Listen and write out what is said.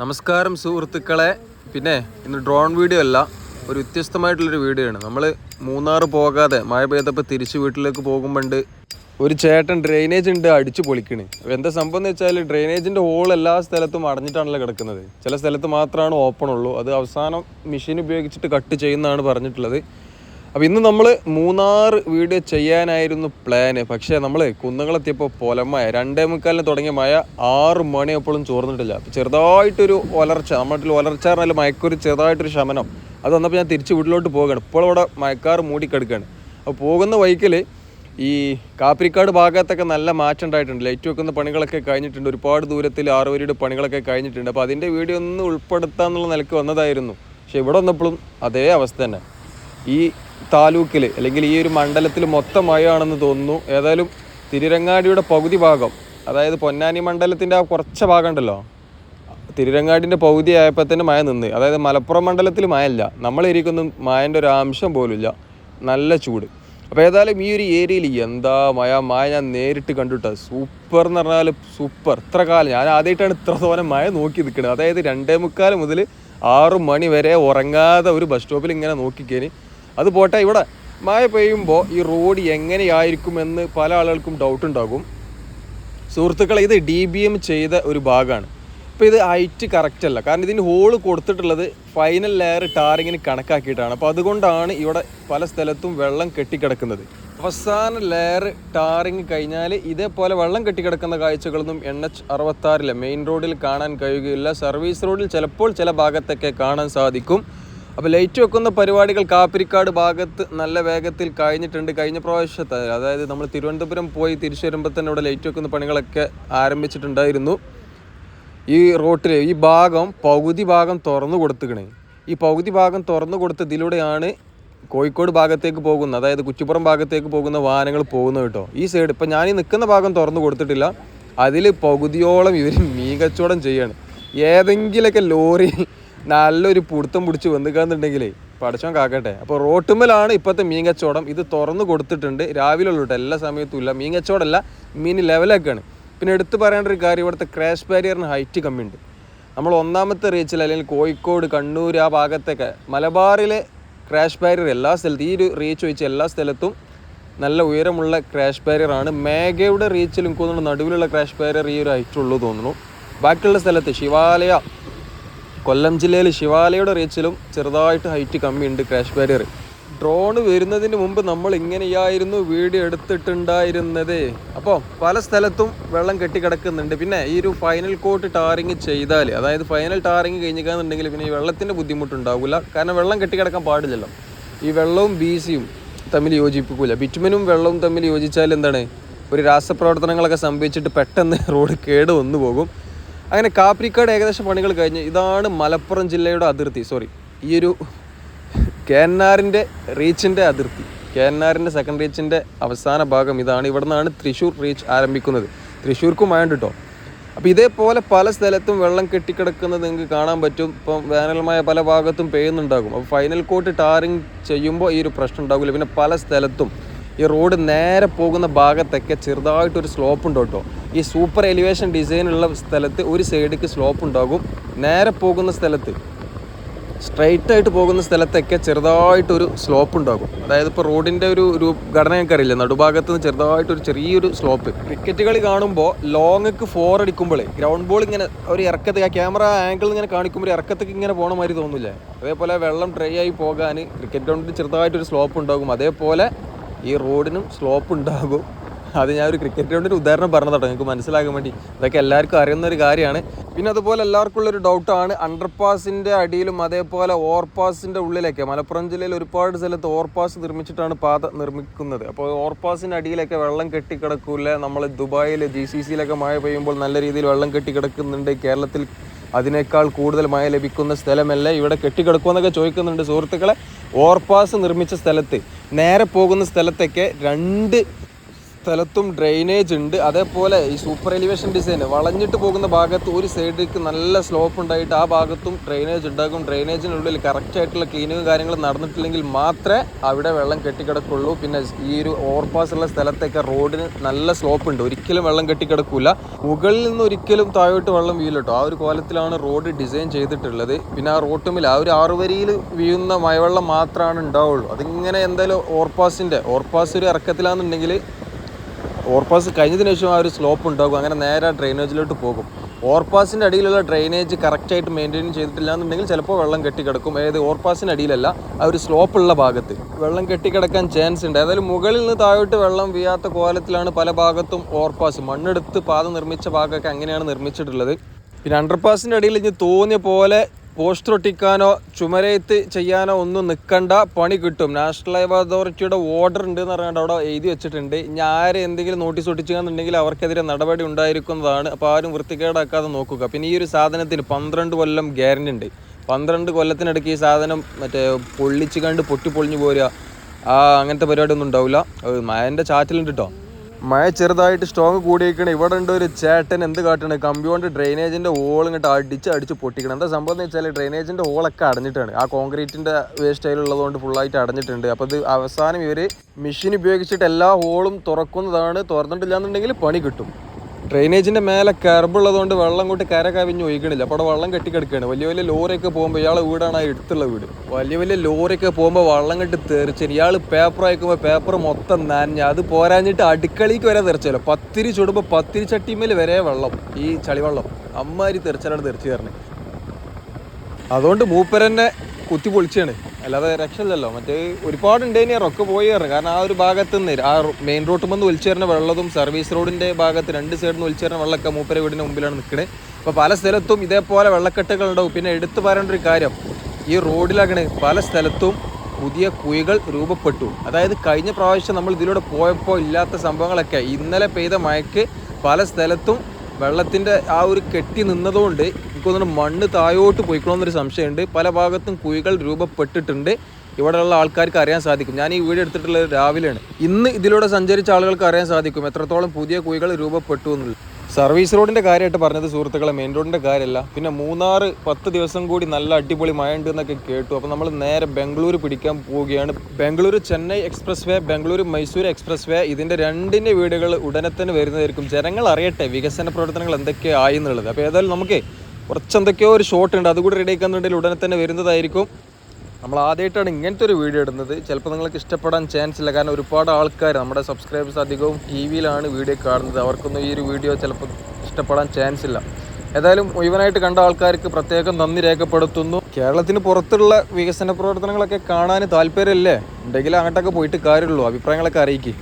നമസ്കാരം സുഹൃത്തുക്കളെ. പിന്നെ ഇന്ന് ഡ്രോൺ വീഡിയോ അല്ല ഒരു വ്യത്യസ്തമായിട്ടുള്ളൊരു വീഡിയോ ആണ്. നമ്മൾ മൂന്നാർ പോകാതെ മഴ പെയ്തപ്പോൾ തിരിച്ച് വീട്ടിലേക്ക് പോകുമ്പോണ്ട് ഒരു ചേട്ടൻ ഡ്രെയിനേജ് ഉണ്ട് അടിച്ചു പൊളിക്കണ്. എന്താ സംഭവം എന്ന് വെച്ചാൽ ഡ്രെയിനേജിന്റെ ഹോൾ എല്ലാ സ്ഥലത്തും അടഞ്ഞിട്ടാണല്ലോ കിടക്കുന്നത്. ചില സ്ഥലത്ത് മാത്രമാണ് ഓപ്പൺ ഉള്ളൂ. അത് അവസാനം മെഷീൻ ഉപയോഗിച്ചിട്ട് കട്ട് ചെയ്യുന്നതാണ് പറഞ്ഞിട്ടുള്ളത്. അപ്പോൾ ഇന്ന് നമ്മൾ മൂന്നാർ വീഡിയോ ചെയ്യാനായിരുന്നു പ്ലാന് പക്ഷേ നമ്മൾ കുന്നുകളെത്തിയപ്പോൾ പൊലമയ രണ്ടേ മുക്കാലിന് തുടങ്ങിയ മഴ ആറ് മണിയപ്പോഴും ചോർന്നിട്ടില്ല. അപ്പോൾ ചെറുതായിട്ടൊരു ഒലർച്ച നമ്മുടെ ഒലർച്ച പറഞ്ഞാൽ മയക്കൊരു ചെറുതായിട്ടൊരു ശമനം. അത് വന്നപ്പോൾ ഞാൻ തിരിച്ച് വീട്ടിലോട്ട് പോകുകയാണ് ഇപ്പോൾ ഇവിടെ മയക്കാർ മൂടിക്കെടുക്കുകയാണ് അപ്പോൾ പോകുന്ന വൈക്കിൽ ഈ കാപ്പിരിക്കാട് ഭാഗത്തൊക്കെ നല്ല മാറ്റം ഉണ്ടായിട്ടുണ്ട്. ലൈറ്റ് വെക്കുന്ന പണികളൊക്കെ കഴിഞ്ഞിട്ടുണ്ട്. ഒരുപാട് ദൂരത്തിൽ ആറുവരിയുടെ പണികളൊക്കെ കഴിഞ്ഞിട്ടുണ്ട്. അപ്പോൾ അതിന്റെ വീഡിയോ ഒന്ന് ഉൾപ്പെടുത്താന്നുള്ള നിലയ്ക്ക് വന്നതായിരുന്നു. പക്ഷേ ഇവിടെ വന്നപ്പോഴും അതേ അവസ്ഥ തന്നെ. ഈ താലൂക്കിൽ അല്ലെങ്കിൽ ഈ ഒരു മണ്ഡലത്തിൽ മൊത്തമായാണെന്ന് തോന്നുന്നു. ഏതായാലും തിരുരങ്ങാടിയുടെ പകുതി ഭാഗം അതായത് പൊന്നാനി മണ്ഡലത്തിന്റെ ആ കുറച്ച് ഭാഗം ഉണ്ടല്ലോ തിരുരങ്ങാടിന്റെ പകുതി ആയപ്പോൾ തന്നെ മഴ നിന്ന്. അതായത് മലപ്പുറം മണ്ഡലത്തിൽ മഴയില്ല. നമ്മളിരിക്കുന്ന മഴന്റെ ഒരു അംശം പോലുമില്ല നല്ല ചൂട്. അപ്പോൾ ഏതായാലും ഈ ഒരു ഏരിയയിൽ എന്താ മഴ? മഴ ഞാൻ നേരിട്ട് കണ്ടുട്ടോ. സൂപ്പർ എന്ന് പറഞ്ഞാൽ സൂപ്പർ. ഇത്ര കാലം ഞാൻ ആദ്യമായിട്ടാണ് ഇത്ര തോനെ മഴ നോക്കി നിൽക്കുന്നത് അതായത് രണ്ടേ മുക്കാൽ മുതൽ ആറു മണി വരെ ഉറങ്ങാതെ ഒരു ബസ് സ്റ്റോപ്പിൽ ഇങ്ങനെ നോക്കിക്കേന്. അത് പോട്ടെ ഇവിടെ മഴ പെയ്യുമ്പോൾ ഈ റോഡ് എങ്ങനെയായിരിക്കുമെന്ന് പല ആളുകൾക്കും ഡൗട്ട് ഉണ്ടാകും. സുഹൃത്തുക്കളെ ഇത് ഡി ബി എം ചെയ്ത ഒരു ഭാഗമാണ് അപ്പോൾ ഇത് ഹൈറ്റ് കറക്റ്റ് അല്ല. കാരണം ഇതിന് ഹോൾ കൊടുത്തിട്ടുള്ളത് ഫൈനൽ ലെയർ ടാറിങ്ങിന് കണക്കാക്കിയിട്ടാണ്. അപ്പോൾ അതുകൊണ്ടാണ് ഇവിടെ പല സ്ഥലത്തും വെള്ളം കെട്ടിക്കിടക്കുന്നത്. അവസാന ലെയർ ടാറിങ് കഴിഞ്ഞാൽ ഇതേപോലെ വെള്ളം കെട്ടിക്കിടക്കുന്ന കാഴ്ചകളൊന്നും എൻ എച്ച് അറുപത്താറിലെ മെയിൻ റോഡിൽ കാണാൻ കഴിയുകയില്ല. സർവീസ് റോഡിൽ ചിലപ്പോൾ ചില ഭാഗത്തൊക്കെ കാണാൻ സാധിക്കും. അപ്പോൾ ലൈറ്റ് വെക്കുന്ന പരിപാടികൾ കാപ്പിരിക്കാട് ഭാഗത്ത് നല്ല വേഗത്തിൽ കഴിഞ്ഞിട്ടുണ്ട്. കഴിഞ്ഞ പ്രാവശ്യത്തെ അതായത് നമ്മൾ തിരുവനന്തപുരം പോയി തിരിച്ചു വരുമ്പോൾ തന്നെ ഇവിടെ ലൈറ്റ് വെക്കുന്ന പണികളൊക്കെ ആരംഭിച്ചിട്ടുണ്ടായിരുന്നു. ഈ റോട്ടിൽ ഈ ഭാഗം പകുതി ഭാഗം തുറന്നു കൊടുത്തുക്കണേ ഈ പകുതി ഭാഗം തുറന്നു കൊടുത്തതിലൂടെയാണ് കോഴിക്കോട് ഭാഗത്തേക്ക് പോകുന്ന അതായത് കുറ്റിപ്പുറം ഭാഗത്തേക്ക് പോകുന്ന വാഹനങ്ങൾ പോകുന്നത് കേട്ടോ. ഈ സൈഡ് ഇപ്പം ഞാൻ ഈ നിൽക്കുന്ന ഭാഗം തുറന്നു കൊടുത്തിട്ടില്ല. അതിൽ പകുതിയോളം ഇവർ മീൻ കച്ചവടം ചെയ്യാണ്. ഏതെങ്കിലുമൊക്കെ ലോറി നല്ലൊരു പുടുത്തം പിടിച്ച് വന്നിക്കാന്നുണ്ടെങ്കിലേ പടച്ചോൻ കാക്കട്ടെ. അപ്പോൾ റോട്ടുമ്മലാണ് ഇപ്പോഴത്തെ മീൻ കച്ചവടം ഇത് തുറന്നു കൊടുത്തിട്ടുണ്ട്. രാവിലെ ഉള്ളൂട്ടോ എല്ലാ സമയത്തും ഇല്ല. മീൻ കച്ചവടമല്ല മീൻ ലെവലൊക്കെയാണ്. പിന്നെ എടുത്തു പറയേണ്ട ഒരു കാര്യം ഇവിടുത്തെ ക്രാഷ് ബാരിയറിന് ഹൈറ്റ് കമ്മിയുണ്ട്. നമ്മൾ ഒന്നാമത്തെ റീച്ചിൽ അല്ലെങ്കിൽ കോഴിക്കോട് കണ്ണൂർ ആ ഭാഗത്തൊക്കെ മലബാറിലെ ക്രാഷ് ബാരിയർ എല്ലാ സ്ഥലത്തും ഈ ഒരു റീച്ച് വെച്ച് എല്ലാ സ്ഥലത്തും നല്ല ഉയരമുള്ള ക്രാഷ് ബാരിയർ ആണ്. മേഘയുടെ റീച്ചിൽ എനിക്ക് തോന്നുന്നു നടുവിലുള്ള ക്രാഷ് ബാരിയർ ഈ ഒരു ഹൈറ്റ് ഉള്ളൂ തോന്നുന്നു. ബാക്കിയുള്ള സ്ഥലത്ത് ശിവാലയ കൊല്ലം ജില്ലയിൽ ശിവാലയുടെ റീച്ചിലും ചെറുതായിട്ട് ഹൈറ്റ് കമ്മിയുണ്ട് ക്രാഷ് ബാരിയർ. ഡ്രോൺ വരുന്നതിന് മുമ്പ് നമ്മൾ ഇങ്ങനെയായിരുന്നു വീഡിയോ എടുത്തിട്ടുണ്ടായിരുന്നത്. അപ്പോൾ പല സ്ഥലത്തും വെള്ളം കെട്ടിക്കിടക്കുന്നുണ്ട്. പിന്നെ ഈ ഒരു ഫൈനൽ കോട്ട് ടാറിങ് ചെയ്താൽ അതായത് ഫൈനൽ ടാറിങ് കഴിഞ്ഞിക്കാന്നുണ്ടെങ്കിൽ പിന്നെ ഈ വെള്ളത്തിന്റെ ബുദ്ധിമുട്ടുണ്ടാവില്ല കാരണം വെള്ളം കെട്ടിക്കിടക്കാൻ പാടില്ലല്ലോ. ഈ വെള്ളവും ബീസിയും തമ്മിൽ യോജിപ്പിക്കില്ല ബിറ്റ്മനും വെള്ളവും തമ്മിൽ യോജിച്ചാൽ എന്താണ്? ഒരു രാസപ്രവർത്തനങ്ങളൊക്കെ സംഭവിച്ചിട്ട് പെട്ടെന്ന് റോഡ് കേട് വന്നു പോകും. അങ്ങനെ കാപ്രിക്കാട് ഏകദേശം പണികൾ കഴിഞ്ഞ് ഇതാണ് മലപ്പുറം ജില്ലയുടെ അതിർത്തി സോറി ഈ ഒരു കേന്നാറിന്റെ റീച്ചിന്റെ അതിർത്തി. കേന്നാറിന്റെ സെക്കൻഡ് റീച്ചിന്റെ അവസാന ഭാഗം ഇതാണ്. ഇവിടെ നിന്നാണ് തൃശ്ശൂർ റീച്ച് ആരംഭിക്കുന്നത്. തൃശ്ശൂർക്കും വേണ്ട കേട്ടോ അപ്പോൾ ഇതേപോലെ പല സ്ഥലത്തും വെള്ളം കെട്ടിക്കിടക്കുന്നത് നിങ്ങൾക്ക് കാണാൻ പറ്റും. ഇപ്പം വേനൽമായ പല ഭാഗത്തും പെയ്യുന്നുണ്ടാകും. അപ്പോൾ ഫൈനൽ കോട്ട് ടാറിങ് ചെയ്യുമ്പോൾ ഈ ഒരു പ്രശ്നം ഉണ്ടാകില്ല പിന്നെ പല സ്ഥലത്തും ഈ റോഡ് നേരെ പോകുന്ന ഭാഗത്തൊക്കെ ചെറുതായിട്ടൊരു സ്ലോപ്പ് ഉണ്ട് കേട്ടോ. ഈ സൂപ്പർ എലിവേഷൻ ഡിസൈൻ ഉള്ള സ്ഥലത്ത് ഒരു സൈഡിക്ക് സ്ലോപ്പ് ഉണ്ടാകും നേരെ പോകുന്ന സ്ഥലത്ത് സ്ട്രൈറ്റ് ആയിട്ട് പോകുന്ന സ്ഥലത്തൊക്കെ ചെറുതായിട്ടൊരു സ്ലോപ്പ് ഉണ്ടാകും അതായത് ഇപ്പോൾ റോഡിന്റെ ഒരു ഒരു ഘടന ഞങ്ങൾക്ക് അറിയില്ല നടുഭാഗത്ത് നിന്ന് ചെറുതായിട്ടൊരു ചെറിയൊരു സ്ലോപ്പ്. ക്രിക്കറ്റ് കളി കാണുമ്പോൾ ലോങ്ങക്ക് ഫോർ അടിക്കുമ്പോൾ ഗ്രൗണ്ട് ബോൾ ഇങ്ങനെ ഒരു ഇറക്കത്തേക്ക് ആ ക്യാമറ ആംഗിൾ ഇങ്ങനെ കാണിക്കുമ്പോൾ ഇറക്കത്തേക്ക് ഇങ്ങനെ പോണ മാതിരി തോന്നില്ലേ? അതേപോലെ വെള്ളം ഡ്രൈ ആയി പോകാൻ ക്രിക്കറ്റ് ഗ്രൗണ്ടിൽ ചെറുതായിട്ടൊരു സ്ലോപ്പ് ഉണ്ടാകും അതേപോലെ ഈ റോഡിനും സ്ലോപ്പ് ഉണ്ടാകും. അത് ഞാൻ ഒരു ക്രിക്കറ്റ് ഗ്രൗണ്ടിന്റെ ഉദാഹരണം പറഞ്ഞതാട്ടോ നിങ്ങൾക്ക് മനസ്സിലാകാൻ വേണ്ടി. ഇതൊക്കെ എല്ലാവർക്കും അറിയുന്ന ഒരു കാര്യമാണ്. പിന്നെ അതുപോലെ എല്ലാവർക്കും ഉള്ളൊരു ഡൗട്ടാണ് അണ്ടർപാസിന്റെ അടിയിലും അതേപോലെ ഓവർപാസിന്റെ ഉള്ളിലൊക്കെ മലപ്പുറം ജില്ലയിൽ ഒരുപാട് സ്ഥലത്ത് ഓവർപാസ് നിർമ്മിച്ചിട്ടാണ് പാത നിർമ്മിക്കുന്നത്. അപ്പോൾ ഓവർപാസിന്റെ അടിയിലൊക്കെ വെള്ളം കെട്ടിക്കിടക്കൂല? നമ്മൾ ദുബായിൽ ജി സി സിയിലൊക്കെ മഴ പെയ്യുമ്പോൾ നല്ല രീതിയിൽ വെള്ളം കെട്ടിക്കിടക്കുന്നുണ്ട്. കേരളത്തിൽ അതിനേക്കാൾ കൂടുതൽ മഴ ലഭിക്കുന്ന സ്ഥലമല്ല? ഇവിടെ കെട്ടിക്കിടക്കുമെന്നൊക്കെ ചോദിക്കുന്നുണ്ട് സുഹൃത്തുക്കളെ. ഓവർപാസ് നിർമ്മിച്ച സ്ഥലത്ത് നേരെ പോകുന്ന സ്ഥലത്തൊക്കെ രണ്ട് സ്ഥലത്തും ഡ്രെയിനേജ് ഉണ്ട്. അതേപോലെ ഈ സൂപ്പർ എലിവേഷൻ ഡിസൈൻ വളഞ്ഞിട്ട് പോകുന്ന ഭാഗത്ത് ഒരു സൈഡിലേക്ക് നല്ല സ്ലോപ്പ് ഉണ്ടായിട്ട് ആ ഭാഗത്തും ഡ്രെയിനേജ് ഉണ്ടാകും. ഡ്രെയിനേജിനുള്ളിൽ കറക്റ്റ് ആയിട്ടുള്ള ക്ലീനിങ് കാര്യങ്ങൾ നടന്നിട്ടില്ലെങ്കിൽ മാത്രമേ അവിടെ വെള്ളം കെട്ടിക്കിടക്കുള്ളൂ. പിന്നെ ഈ ഒരു ഓവർപാസ് ഉള്ള സ്ഥലത്തൊക്കെ റോഡിന് നല്ല സ്ലോപ്പ് ഉണ്ട്. ഒരിക്കലും വെള്ളം കെട്ടിക്കിടക്കൂല. മുകളിൽ നിന്ന് ഒരിക്കലും താഴോട്ട് വെള്ളം വീഴില്ല കേട്ടോ ആ ഒരു കോലത്തിലാണ് റോഡ് ഡിസൈൻ ചെയ്തിട്ടുള്ളത്. പിന്നെ ആ റോട്ടുമിൽ ആ ഒരു ആറുവരിയിൽ വീഴുന്ന മഴവെള്ളം മാത്രമാണ് ഉണ്ടാവുള്ളൂ. അതിങ്ങനെ എന്തായാലും ഓവർപാസിന്റെ ഓവർപാസ് ഒരു ഇറക്കത്തിലാണെന്നുണ്ടെങ്കിൽ ഓവർപാസ് കഴിഞ്ഞതിന് ശേഷം ആ ഒരു സ്ലോപ്പ് ഉണ്ടാകും. അങ്ങനെ നേരെ ഡ്രെയിനേജിലോട്ട് പോകും. ഓവർപാസിന്റെ അടിയിലുള്ള ഡ്രെയിനേജ് കറക്റ്റായിട്ട് മെയിന്റെയിൻ ചെയ്തിട്ടില്ല എന്നുണ്ടെങ്കിൽ ചിലപ്പോൾ വെള്ളം കെട്ടിക്കിടക്കും. അതായത് ഓവർപാസിന്റെ അടിയിലല്ല ആ ഒരു സ്ലോപ്പുള്ള ഭാഗത്ത്. വെള്ളം കെട്ടിക്കിടക്കാൻ ചാൻസ് ഉണ്ട്. ഏതായാലും മുകളിൽ നിന്ന് താഴോട്ട് വെള്ളം വീയാത്ത കോലത്തിലാണ് പല ഭാഗത്തും ഓവർപാസ്. മണ്ണെടുത്ത് പാത നിർമ്മിച്ച ഭാഗമൊക്കെ അങ്ങനെയാണ് നിർമ്മിച്ചിട്ടുള്ളത്. പിന്നെ അണ്ടർപാസിന്റെ അടിയിൽ ഇനി തോന്നിയ പോലെ പോസ്റ്റർ ഒട്ടിക്കാനോ ചുമരയത്ത് ചെയ്യാനോ ഒന്നും നിൽക്കണ്ട പണി കിട്ടും. നാഷണൽ ഹൈവേ അതോറിറ്റിയുടെ ഓർഡർ ഉണ്ട് എന്ന് പറഞ്ഞിട്ട് അവിടെ എഴുതി വെച്ചിട്ടുണ്ട്. ഇനി ആരെ എന്തെങ്കിലും നോട്ടീസ് ഒട്ടിച്ചുകയെന്നുണ്ടെങ്കിൽ അവർക്കെതിരെ നടപടി ഉണ്ടായിരിക്കുന്നതാണ്. അപ്പോൾ ആരും വൃത്തികേടാക്കാതെ നോക്കുക. പിന്നെ ഈ ഒരു സാധനത്തിന് പന്ത്രണ്ട് കൊല്ലം ഗ്യാരണ്ടി ഉണ്ട്. പന്ത്രണ്ട് കൊല്ലത്തിനിടയ്ക്ക് ഈ സാധനം മറ്റേ പൊള്ളിച്ച് കണ്ട് പൊട്ടി പൊളിഞ്ഞു പോരുക ആ അങ്ങനത്തെ പരിപാടി ഒന്നും ഉണ്ടാവില്ല മഴന്റെ ചാറ്റിലുണ്ട് കേട്ടോ മഴ ചെറുതായിട്ട് സ്ട്രോങ് കൂടിയേക്കണ. ഇവിടെ ഉണ്ട് ഒരു ചേട്ടൻ എന്ത് കാട്ടണേ? കമ്പിയോണ്ട് ഡ്രെയിനേജിന്റെ ഹോൾ ഇങ്ങോട്ട് അടിച്ച് അടിച്ച് പൊട്ടിക്കണം. എന്താ സംഭവം എന്ന് വെച്ചാൽ ഡ്രെയിനേജിന്റെ ഹോളൊക്കെ അടഞ്ഞിട്ടാണ്. ആ കോൺക്രീറ്റിന്റെ വേസ്റ്റ് ഉള്ളതുകൊണ്ട് ഫുള്ളായിട്ട് അടഞ്ഞിട്ടുണ്ട്. അപ്പോൾ ഇത് അവസാനം ഇവർ മെഷീൻ ഉപയോഗിച്ചിട്ട് എല്ലാ ഹോളും തുറക്കുന്നതാണ്. തുറന്നിട്ടില്ല എന്നുണ്ടെങ്കിൽ പണി കിട്ടും. ഡ്രെയിനേജിന്റെ മേലെ കർബുള്ളതുകൊണ്ട് വെള്ളം കൂട്ടി കര കവിഞ്ഞ് ഒഴിക്കണില്ല അപ്പോൾ അവിടെ വെള്ളം കെട്ടിക്കിടക്കുകയാണ് വലിയ വലിയ ലോറിയൊക്കെ പോകുമ്പോൾ ഇയാളെ വീടാണ് ആ എടുത്തുള്ള വീട്. വലിയ വലിയ ലോറിയൊക്കെ പോകുമ്പോൾ വെള്ളം കെട്ടി തെറിച്ച് ഇയാൾ പേപ്പർ അയക്കുമ്പോൾ പേപ്പർ മൊത്തം നനഞ്ഞ്. അത് പോരാഞ്ഞിട്ട് അടുക്കളയ്ക്ക് വരെ തെറിച്ചല്ലോ. പത്തിരി ചുടുമ്പോൾ പത്തിരി ചട്ടിമേൽ വരെ വെള്ളം. ഈ ചളിവെള്ളം. അമ്മാരി തെറിച്ചാലാണ് തെറിച്ച് കയറണേ അതുകൊണ്ട് മൂപ്പരന്നെ കുത്തി പൊളിച്ചാണ്. അല്ലാതെ രക്ഷയില്ലല്ലോ. മറ്റേ ഒരുപാട് ഉണ്ടേനി റൊക്കെ പോയി കയറും കാരണം ആ ഒരു ഭാഗത്ത് നിന്ന് ആ മെയിൻ റോട്ടിൽ നിന്ന് ഒലിച്ചു വെള്ളതും സർവീസ് റോഡിന്റെ ഭാഗത്ത് രണ്ട് സൈഡിൽ നിന്ന് ഒലിച്ചു വെള്ളമൊക്കെ മൂപ്പര വീടിന് മുമ്പിലാണ് നിൽക്കുന്നത് അപ്പോൾ പല സ്ഥലത്തും ഇതേപോലെ വെള്ളക്കെട്ടുകൾ ഉണ്ടാവും. പിന്നെ എടുത്തു പറയേണ്ട ഒരു കാര്യം. ഈ റോഡിലാകണ് പല സ്ഥലത്തും പുതിയ കുഴികൾ രൂപപ്പെട്ടു. അതായത് കഴിഞ്ഞ പ്രാവശ്യം നമ്മൾ ഇതിലൂടെ പോയപ്പോൾ ഇല്ലാത്ത സംഭവങ്ങളൊക്കെ ഇന്നലെ പെയ്ത മഴയ്ക്ക് പല സ്ഥലത്തും വെള്ളത്തിന്റെ ആ ഒരു കെട്ടി നിന്നതുകൊണ്ട് എനിക്ക് തോന്നുന്നു മണ്ണ് താഴോട്ട് പോയിക്കണമെന്നൊരു സംശയമുണ്ട്. പല ഭാഗത്തും കുഴികൾ രൂപപ്പെട്ടിട്ടുണ്ട്. ഇവിടെയുള്ള ആൾക്കാർക്ക് അറിയാൻ സാധിക്കും. ഞാൻ ഈ വീട് എടുത്തിട്ടുള്ളത് രാവിലെയാണ്. ഇന്ന് ഇതിലൂടെ സഞ്ചരിച്ച ആളുകൾക്ക് അറിയാൻ സാധിക്കും എത്രത്തോളം പുതിയ കുഴികൾ രൂപപ്പെട്ടു എന്നുള്ളത്. സർവീസ് റോഡിന്റെ കാര്യമായിട്ട് പറഞ്ഞത് സുഹൃത്തുക്കളെ മെയിൻ റോഡിന്റെ കാര്യമല്ല. പിന്നെ മൂന്നാറ് പത്ത് ദിവസം കൂടി നല്ല അടിപൊളി മഴ ഉണ്ട് എന്നൊക്കെ കേട്ടു. അപ്പോൾ നമ്മൾ നേരെ ബംഗളൂർ പിടിക്കാൻ പോവുകയാണ്. Bangalore Chennai expressway Bangalore Mysore expressway ഇതിന്റെ രണ്ടിന്റെ വീടുകൾ ഉടനെ തന്നെ വരുന്നതായിരിക്കും. ജനങ്ങൾ അറിയട്ടെ വികസന പ്രവർത്തനങ്ങൾ എന്തൊക്കെ ആയി എന്നുള്ളത്. അപ്പോൾ ഏതായാലും നമുക്ക് കുറച്ച് എന്തൊക്കെയോ ഒരു ഷോട്ട് ഉണ്ട്. അതുകൂടി റെഡി ആക്കുന്നുണ്ടെങ്കിൽ ഉടനെ തന്നെ വരുന്നതായിരിക്കും. നമ്മൾ ആദ്യമായിട്ടാണ് ഇങ്ങനത്തെ ഒരു വീഡിയോ ഇടുന്നത്. ചിലപ്പോൾ നിങ്ങൾക്ക് ഇഷ്ടപ്പെടാൻ ചാൻസ് ഇല്ല. കാരണം ഒരുപാട് ആൾക്കാർ നമ്മുടെ സബ്സ്ക്രൈബേഴ്സ് അധികവും ടി വിയിലാണ് വീഡിയോ കാണുന്നത്. അവർക്കൊന്നും ഈ ഒരു വീഡിയോ ചിലപ്പോൾ ഇഷ്ടപ്പെടാൻ ചാൻസ് ഇല്ല. ഏതായാലും മുഴുവനായിട്ട് കണ്ട ആൾക്കാർക്ക് പ്രത്യേകം നന്ദി രേഖപ്പെടുത്തുന്നു. കേരളത്തിന് പുറത്തുള്ള വികസന പ്രവർത്തനങ്ങളൊക്കെ കാണാൻ താല്പര്യമല്ലേ? ഉണ്ടെങ്കിൽ അങ്ങോട്ടൊക്കെ പോയിട്ട് കാര്യമുള്ളൂ. അഭിപ്രായങ്ങളൊക്കെ അറിയിക്കും.